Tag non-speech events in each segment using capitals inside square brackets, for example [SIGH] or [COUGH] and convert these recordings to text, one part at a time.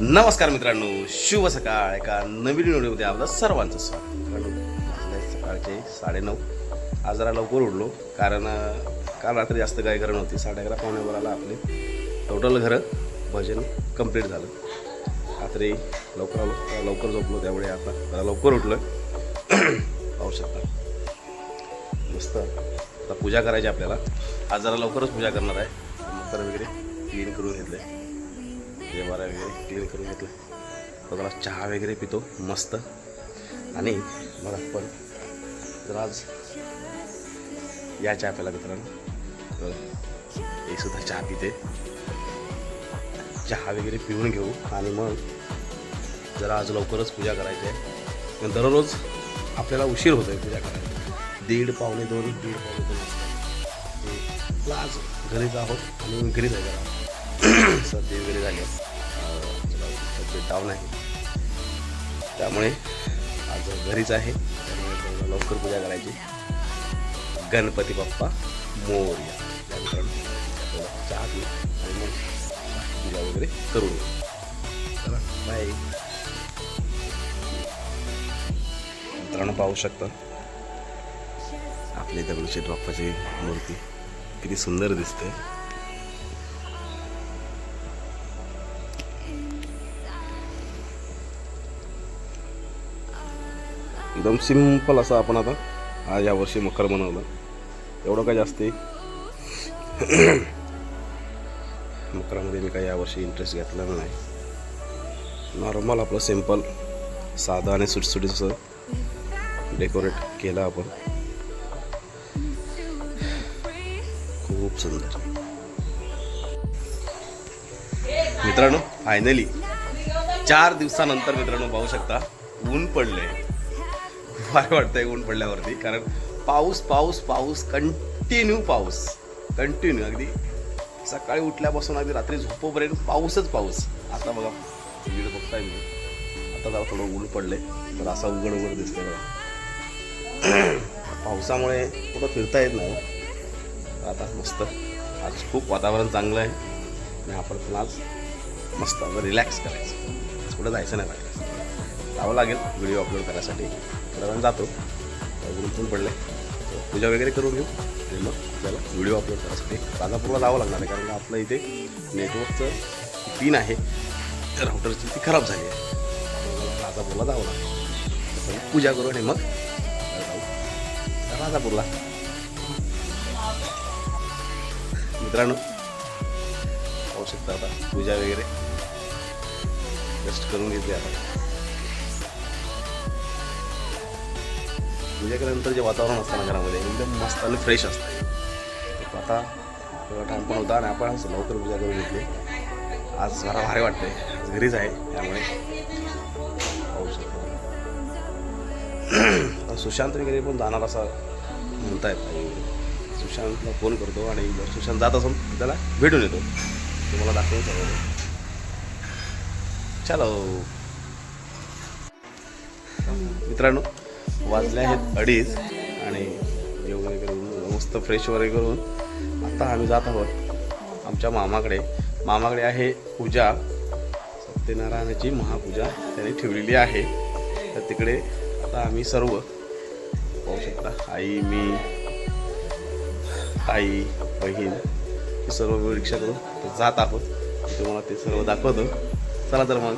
नमस्कार मित्रांनो शुभ सकाळ. एका नवीन व्हिडिओमध्ये आपलं सर्वांचं स्वागत. मित्रांनो सकाळचे साडेनऊ. आज जरा लवकर उठलो कारण काल रात्री जास्त काही घरं नव्हती. साडे अकरा पावणे आला आपले. टोटल घरं भजन कंप्लीट झालं. रात्री लवकर आलो लवकर झोपलो त्यामुळे आता जरा लवकर उठलो [CLEARS THROAT] पाहू शकता. मस्त. आता पूजा करायची आपल्याला. आज जरा लवकरच पूजा करणार आहे. मकर वगैरे क्लीन करून घेतले देवारा वगैरे क्लिअर करून घेतलं. बघा जरा चहा वगैरे पितो मस्त. आणि बघा पण तर आज या चहा प्याला मित्रांनो. एक सुद्धा चहा पिते. चहा वगैरे पिऊन घेऊ. आणि मग जरा आज लवकरच पूजा करायची आहे. पण दररोज आपल्याला उशीर होतो आहे पूजा करायला. दीड पावणे दोन दीड पावणे दोन आज घरीच आहोत आणि घरीच आहे जरा. [COUGHS] सर्दी वगैरे झाली. आहे. तब्येत नाही. आहे त्यामुळे आज घरीच आहे. त्यामुळे लवकर पूजा करायची. गणपती बाप्पा मोर्या. या चहा आणि मग पूजा वगैरे करून चला बाय मित्रांनो पाहू शकता. आपली दगडूशेठ बाप्पाची मूर्ती किती सुंदर दिसते. एकदम सिंपल असं आपण आता आज यावर्षी मकर बनवलं एवढं काय जास्त [COUGHS] मकरामध्ये मी काही यावर्षी इंटरेस्ट घेतला नाही. नॉर्मल आपलं सिंपल साधं आणि सुटसुटीत असं डेकोरेट केलं आपण. खूप सुंदर. मित्रांनो फायनली चार दिवसानंतर मित्रांनो पाहू शकता ऊन पडले फार वाटतंय ऊन पडल्यावरती. कारण पाऊस पाऊस पाऊस कंटिन्यू पाऊस. कंटिन्यू अगदी. सकाळी उठल्यापासून अगदी रात्री झोपोपर्यंत पाऊसच पाऊस. आता बघा व्हिडिओ बघताय मी आता जरा थोडं ऊन पडले तर असा उघड उघड दिसतंय बघा. पावसामुळे कुठं फिरता येत नाही हो. आता मस्त. आज खूप वातावरण चांगलं आहे. आणि आपण पण आज मस्त रिलॅक्स करायचं. कुठं जायचं नाही बाहेर जावं लागेल व्हिडिओ अपलोड करायसाठी. थोड्या जातो. ऊन पण पडले. पूजा वगैरे करून घेऊ. आणि मग आपल्याला व्हिडिओ अपलोड करायसाठी. राजापूरला जावं लागणार आहे कारण आपलं इथे नेटवर्कचं पिन आहे. राऊटरची ती खराब झाली आहे. राजापूरला जावं लागेल. पूजा करू आणि मग जाऊ. राजापूरला मित्रांनो पाहू शकता आता पूजा वगैरे रेस्ट करून घेतली आता. पूजा केल्यानंतर जे वातावरण असतं ना घरामध्ये एकदम मस्त आणि फ्रेश असतं. तर आता थोडा टाईम पण होता आणि आपण असं लवकर पूजा करून घेतली. आज जरा भारी वाटते आज घरीच आहे त्यामुळे पाहू शकतो. [CLEARS THROAT] सुशांत वगैरे पण जाणार असं म्हणतायत. सुशांतला फोन करतो आणि जर सुशांत जात असून त्याला भेटून येतो. तुम्हाला दाखवून सांगतो चलो. मित्रांनो वाजले आहेत अडीच आणि जेवण वगैरे करून मस्त फ्रेश वगैरे करून आता आम्ही जात आहोत आमच्या मामाकडे. मामाकडे आहे पूजा. सत्यनारायणाची महापूजा त्याने ठेवलेली आहे. तर तिकडे आता आम्ही सर्व पाहू शकता. आई मी आई बहीण हे सर्व रिक्षा करून तर जात आहोत. तुम्हाला ते सर्व दाखवतो. चला तर मग.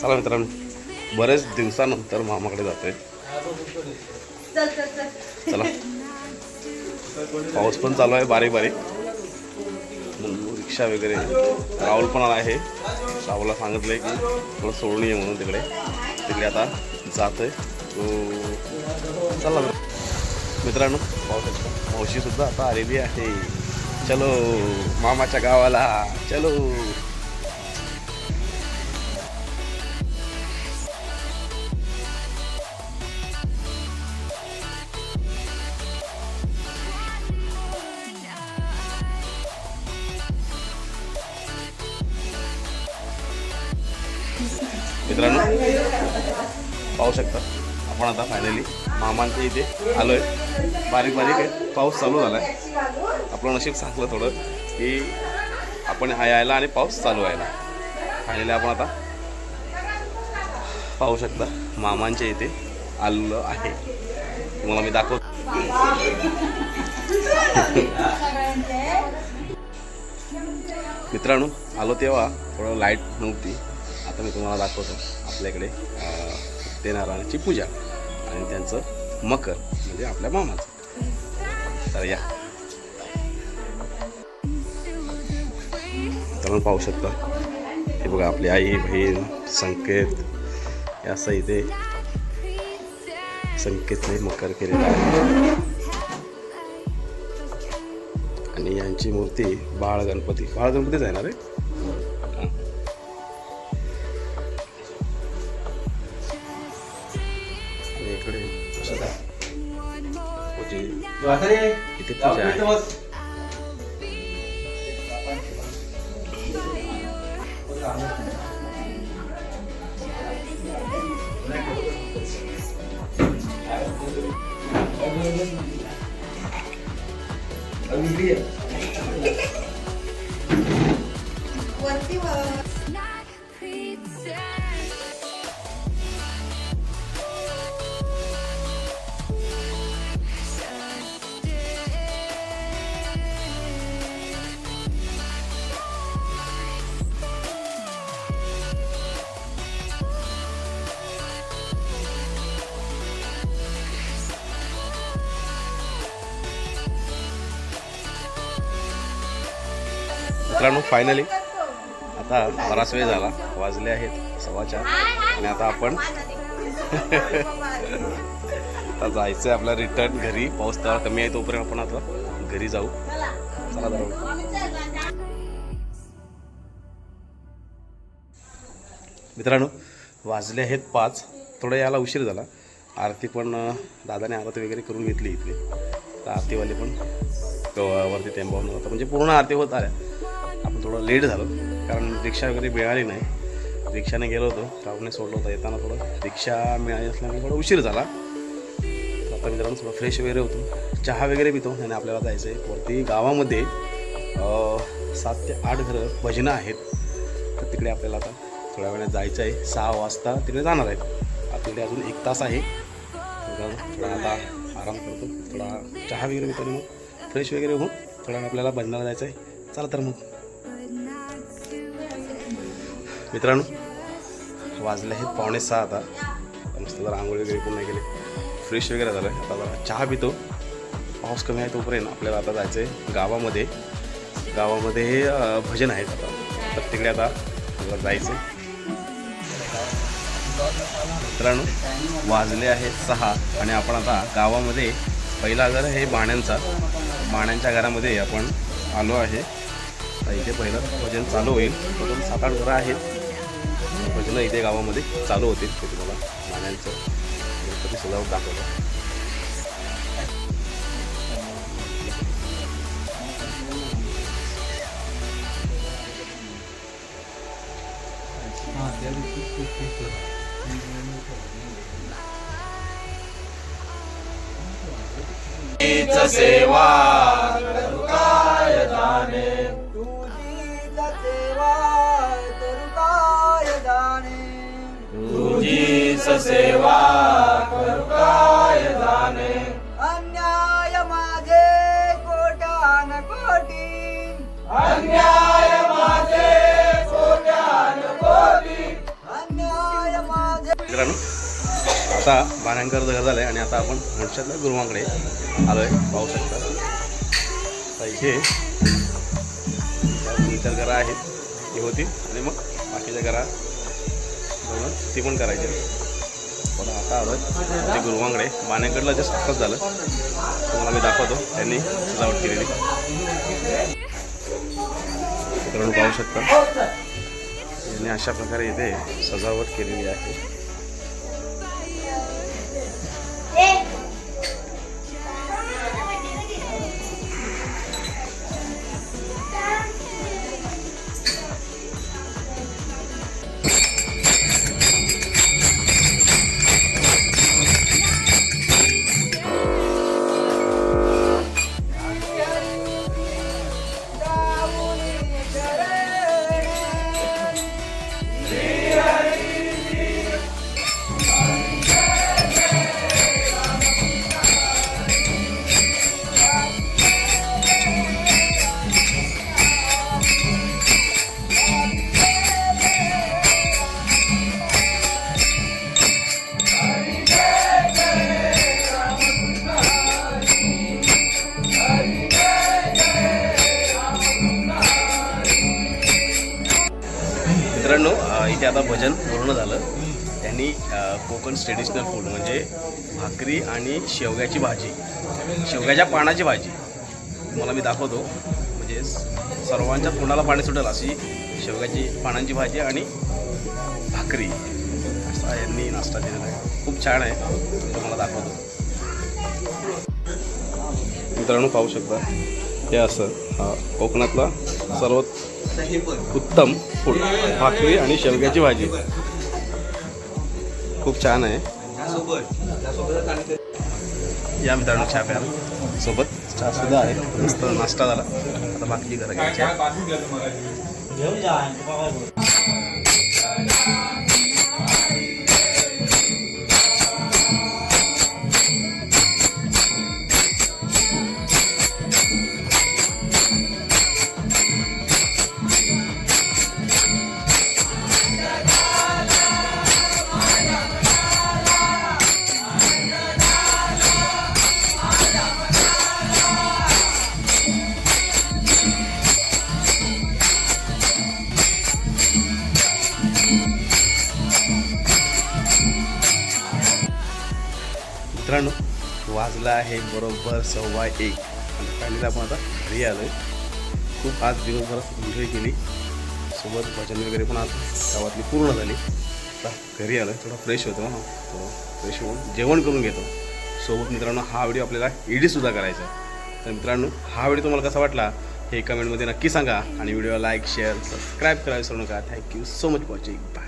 चला मित्रांनो. बरेच दिवसानंतर मामाकडे जातोय. चला पाऊस पण चालू आहे बारीक बारीक. रिक्षा वगैरे. राहुल पण आला आहे. राहुलला सांगितलंय की मला सोडून ये म्हणून तिकडे. तिकडे आता जातोय. तो चला. तर. मित्रांनो मावशी सुद्धा आता आलेली आहे. चलो मामाच्या गावाला. चलो. मित्रांनो पाहू शकता. आपण आता फायनली मामांच्या इथे आलो आहे बारीक बारीक आहे. पाऊस चालू झाला आहे आपलं नशीब सांगलं थोडं की आपण यायला आणि पाऊस चालू व्हायला. फायनली आपण आता पाहू शकता मामांच्या इथे आलेलो आहे. तुम्हाला मी दाखवतो. मित्रांनो आलो तेव्हा थोडं लाइट नव्हती. आता मी तुम्हाला दाखवतो आपल्याकडे अं, सत्यनारायणाची पूजा आणि त्यांचं मकर म्हणजे आपल्या मामाचं. तर या. तर पाहू शकता. हे बघा आपली आई बहीण संकेत या असं इथे संकेतने मकर केलेला आहे. आणि यांची मूर्ती बाळ गणपती. बाळ गणपतीच आहे ना रे? पूजे- इथे पूजा आहे not pretend. मित्रांनो फायनली आता बराच वेळ झाला. वाजले आहेत सव्वा चार आणि आता आपण आता जायचं आहे आपला रिटर्न घरी. पाऊस तेव्हा कमी आहे तोपर्यंत आपण आता घरी जाऊ. चला जाऊ मित्रांनो वाजले आहेत पाच. थोडं यायला उशीर झाला. आरती पण दादाने आरती वगैरे करून घेतली इथली. तर आरतीवाले पण वरती टेम्पावून होता म्हणजे पूर्ण आरती होत आल्या. थोडं लेट झालं. कारण रिक्षा वगैरे मिळाली नाही. रिक्षाने गेलो होतो. राहुलने सोडलं होतं येताना थोडं. रिक्षा मिळाली असल्यामुळे थोडा उशीर झाला. तर आता मित्रांनो थोडं फ्रेश वगैरे होतो. चहा वगैरे पितो. आणि आपल्याला जायचं आहे वरती गावामध्ये सात ते आठ घरं भजनं आहेत. तर तिकडे आपल्याला आता थोड्या वेळाने जायचं आहे सहा वाजता तिकडे जाणार आहे आपल्याकडे अजून एक तास आहे. थोडा आता आराम करतो. थोडा चहा वगैरे पितो आणि मग फ्रेश वगैरे होऊन थोड्या आपल्याला भजनाला जायचं आहे चला तर मग. मित्रांनो वाजले आहेत पावणे सहा आता. मस्त जरा आंघोळ वगैरे पूर्ण नाही फ्रेश वगैरे झालं आहे आता जरा चहा पितो. पाऊस कमी आहे तोपर्यंत आपल्याला आता जायचं आहे गावामध्ये गावामध्ये भजन आहेत आता. तर तिकडे आता आपल्याला जायचं आहे मित्रांनो वाजले आहेत सहा आणि आपण आता गावामध्ये पहिला घर हे बाण्यांचा बाण्यांच्या घरामध्ये आपण आलो आहे. तर इथे पहिलं भजन चालू होईल. सात आठ घरं आहेत. भजनं इथे गावामध्ये चालू होतील ते तुम्हाला बाण्यांचं गणपती सजावट दाखवतो. तुझीच सेवा सेवा करू काय जाणे? अन्याय माझे कोटान कोटी. अन्याय माझे मित्रांनो आता बाण्यांकरचं घर झालं आहे आणि आता आपण मुळशातल्या गुरुवांकडे आलो आहे पाहू शकता. आता इथे त्या इतर घरं आहेत ती होती. आणि मग बाकीच्या घरा ती पण करायची पण आता आलो आहे ते गुरुवांकडे बाण्यांकडलं जस्ट आताच झालं. तुम्हाला मी दाखवतो. त्यांनी सजावट केलेली. मित्रांनो पाहू शकता. त्यांनी अशा प्रकारे इथे सजावट केलेली आहे. ते आता भजन पूर्ण झालं. त्यांनी कोकण ट्रेडिशनल फूड म्हणजे भाकरी आणि शेवग्याची भाजी शेवग्याच्या पानाची भाजी. तुम्हाला मी दाखवतो. म्हणजे सर्वांच्या तोंडाला पाणी सुटेल अशी शेवग्याची पानांची भाजी आणि भाकरी. असा यांनी नाश्ता दिलेला आहे. खूप छान आहे. तुम्हाला दाखवतो. मित्रांनो पाहू शकता. हे असं हा कोकणातला सर्वात उत्तम फूड भाकरी आणि शेवग्याची भाजी. खूप छान आहे. या मित्रांनो चहा प्यायला सोबत चहा सुद्धा आहे. मस्त नाश्ता झाला. आता बाकीची घरं घ्यायची आहे बरोबर सव्वा एक. आणि फायनली आपण आता घरी आलो आहे खूप आज दिवसभरात एन्जॉय केली. सोबत भजन वगैरे पण आज गावातली पूर्ण झाली. आता घरी आलो आहे थोडा फ्रेश होतो ना. थोडं फ्रेश होऊन जेवण करून घेतो. सोबत मित्रांनो हा व्हिडिओ आपल्याला एडिटसुद्धा करायचा आहे. तर मित्रांनो हा व्हिडिओ तुम्हाला कसा वाटला हे कमेंटमध्ये नक्की सांगा. आणि व्हिडिओ लाईक शेअर सबस्क्राईब करायला विसरू नका. Thank you so much watching bye